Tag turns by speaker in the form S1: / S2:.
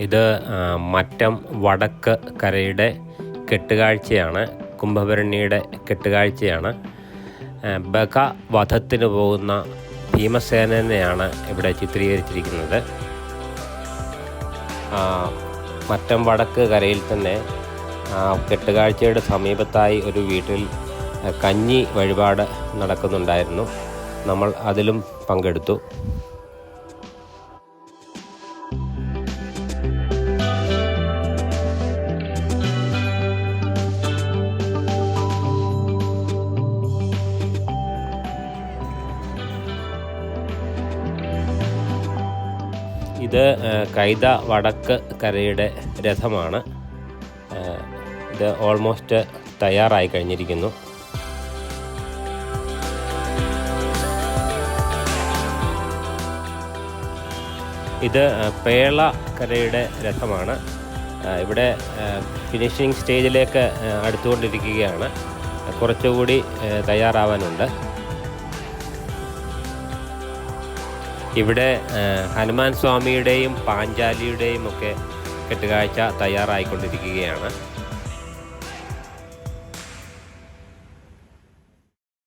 S1: ഇത് മറ്റം വടക്ക് കരയുടെ കെട്ടുകാഴ്ചയാണ് കുംഭഭരണിയുടെ കെട്ടുകാഴ്ചയാണ്. ബക വധത്തിന് പോകുന്ന ഭീമസേനനെയാണ് ഇവിടെ ചിത്രീകരിച്ചിരിക്കുന്നത്. മറ്റം വടക്ക് കരയിൽ തന്നെ കെട്ടുകാഴ്ചയുടെ സമീപത്തായി ഒരു വീട്ടിൽ കഞ്ഞി വഴിപാട് നടക്കുന്നുണ്ടായിരുന്നു. നമ്മൾ അതിലും പങ്കെടുത്തു. ഇത് കൈത വടക്ക് കരയുടെ രഥമാണ്. ഇത് ഓൾമോസ്റ്റ് തയ്യാറായി കഴിഞ്ഞിരിക്കുന്നു. ഇത് പേള കരയുടെ രഥമാണ്. ഇവിടെ ഫിനിഷിംഗ് സ്റ്റേജിലേക്ക് അടുത്തുകൊണ്ടിരിക്കുകയാണ്. കുറച്ചുകൂടി തയ്യാറാവാനുണ്ട്. ഇവിടെ ഹനുമാൻ സ്വാമിയുടെയും പാഞ്ചാലിയുടെയും ഒക്കെ കെട്ടുകാഴ്ച തയ്യാറായിക്കൊണ്ടിരിക്കുകയാണ്.